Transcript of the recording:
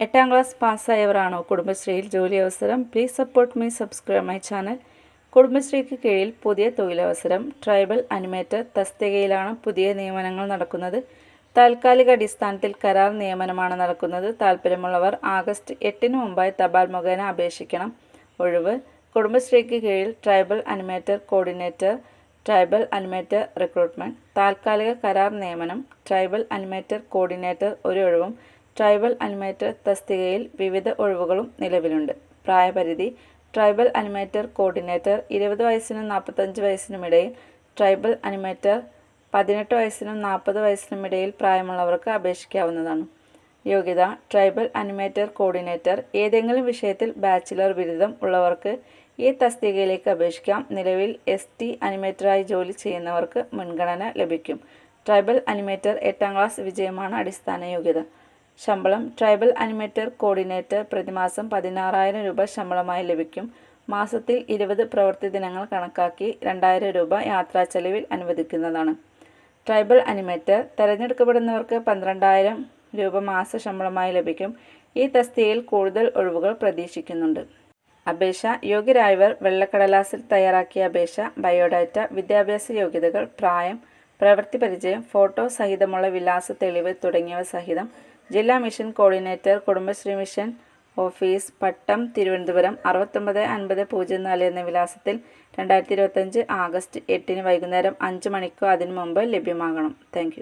എട്ടാം ക്ലാസ് പാസ്സായവരാണോ കുടുംബശ്രീയിൽ ജോലി അവസരം please support me subscribe my channel കുടുംബശ്രീക്ക് കീഴിൽ പുതിയ തൊഴിലവസരം ട്രൈബൽ അനിമേറ്റർ തസ്തികയിലാണ് പുതിയ നിയമനങ്ങൾ നടക്കുന്നത്. താൽക്കാലിക അടിസ്ഥാനത്തിൽ കരാർ നിയമനമാണ് നടക്കുന്നത്. താല്പര്യമുള്ളവർ ആഗസ്റ്റ് എട്ടിന് മുമ്പായി തപാൽ മുഖേന അപേക്ഷിക്കണം. ഒഴിവ്. കുടുംബശ്രീക്ക് കീഴിൽ tribal animator coordinator tribal animator recruitment താൽക്കാലിക കരാർ നിയമനം ട്രൈബൽ അനിമേറ്റർ കോർഡിനേറ്റർ ഒരു ഒഴിവും. ട്രൈബൽ അനിമേറ്റർ തസ്തികയിൽ വിവിധ ഒഴിവുകളും നിലവിലുണ്ട്. പ്രായപരിധി ട്രൈബൽ അനിമേറ്റർ കോർഡിനേറ്റർ ഇരുപത് വയസ്സിനും നാൽപ്പത്തഞ്ച് വയസ്സിനുമിടയിൽ ട്രൈബൽ അനിമേറ്റർ പതിനെട്ട് വയസ്സിനും നാൽപ്പത് വയസ്സിനുമിടയിൽ പ്രായമുള്ളവർക്ക് അപേക്ഷിക്കാവുന്നതാണ്. യോഗ്യത ട്രൈബൽ അനിമേറ്റർ കോർഡിനേറ്റർ ഏതെങ്കിലും വിഷയത്തിൽ ബാച്ചിലർ ബിരുദം ഉള്ളവർക്ക് ഈ തസ്തികയിലേക്ക് അപേക്ഷിക്കാം. നിലവിൽ എസ് ടി അനിമേറ്ററായി ജോലി ചെയ്യുന്നവർക്ക് മുൻഗണന ലഭിക്കും. ട്രൈബൽ അനിമേറ്റർ എട്ടാം ക്ലാസ് വിജയമാണ് അടിസ്ഥാന യോഗ്യത. ശമ്പളം. ട്രൈബൽ അനിമേറ്റർ കോർഡിനേറ്റർ പ്രതിമാസം പതിനാറായിരം രൂപ ശമ്പളമായി ലഭിക്കും. മാസത്തിൽ ഇരുപത് പ്രവൃത്തി ദിനങ്ങൾ കണക്കാക്കി രണ്ടായിരം രൂപ യാത്രാ ചെലവിൽ അനുവദിക്കുന്നതാണ്. ട്രൈബൽ അനിമേറ്റർ തിരഞ്ഞെടുക്കപ്പെടുന്നവർക്ക് പന്ത്രണ്ടായിരം രൂപ മാസ ശമ്പളമായി ലഭിക്കും. ഈ തസ്തികയിൽ കൂടുതൽ ഒഴിവുകൾ പ്രതീക്ഷിക്കുന്നുണ്ട്. അപേക്ഷ യോഗ്യരായവർ വെള്ളക്കടലാസിൽ തയ്യാറാക്കിയ അപേക്ഷ ബയോഡാറ്റ വിദ്യാഭ്യാസ യോഗ്യതകൾ പ്രായം പ്രവൃത്തി പരിചയം ഫോട്ടോ സഹിതമുള്ള വിലാസ തെളിവ് തുടങ്ങിയവ സഹിതം ജില്ലാ mission coordinator Kudumbashree mission office Pattom Thiruvananthapuram അറുപത്തൊമ്പത് അൻപത് പൂജ്യം നാല് എന്ന വിലാസത്തിൽ രണ്ടായിരത്തി ഇരുപത്തഞ്ച് ആഗസ്റ്റ് എട്ടിന് വൈകുന്നേരം അഞ്ച് മണിക്കോ അതിനു മുമ്പ് ലഭ്യമാകണം. താങ്ക്